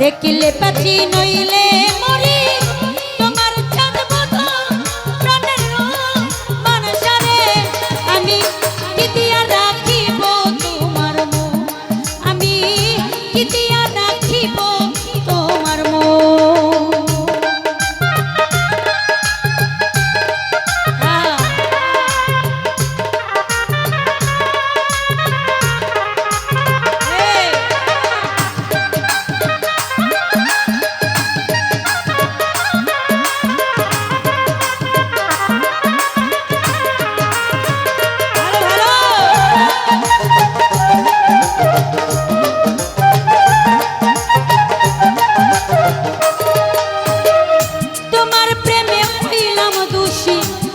দেখিলে পাচ্ছি নইলে মরি। she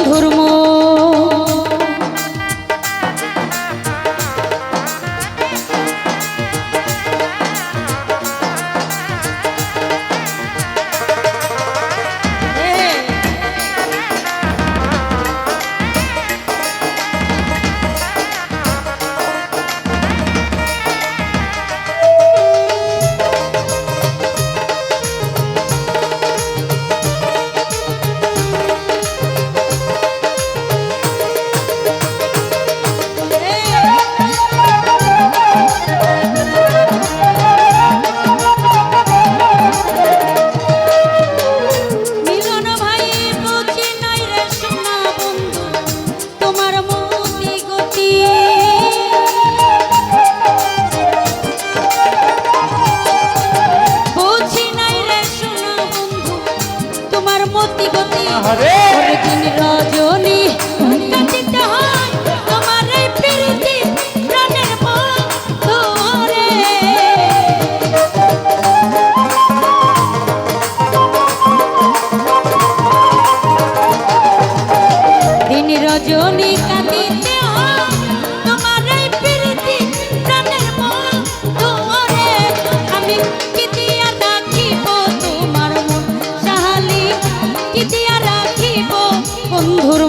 ধর্ম বন্ধুর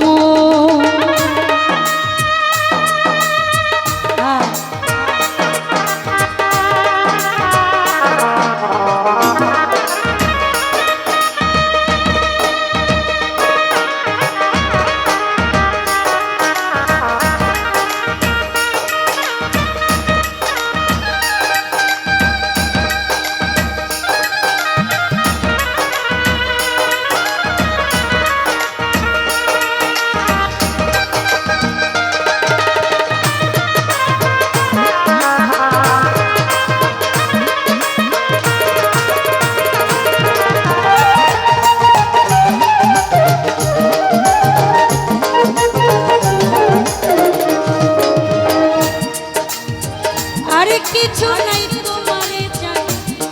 কিছু নাই তোমারে চাই।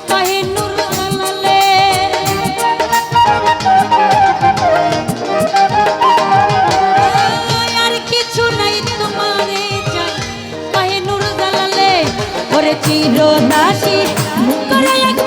কাহে নূর জালালে। চির দাসী মুখ করে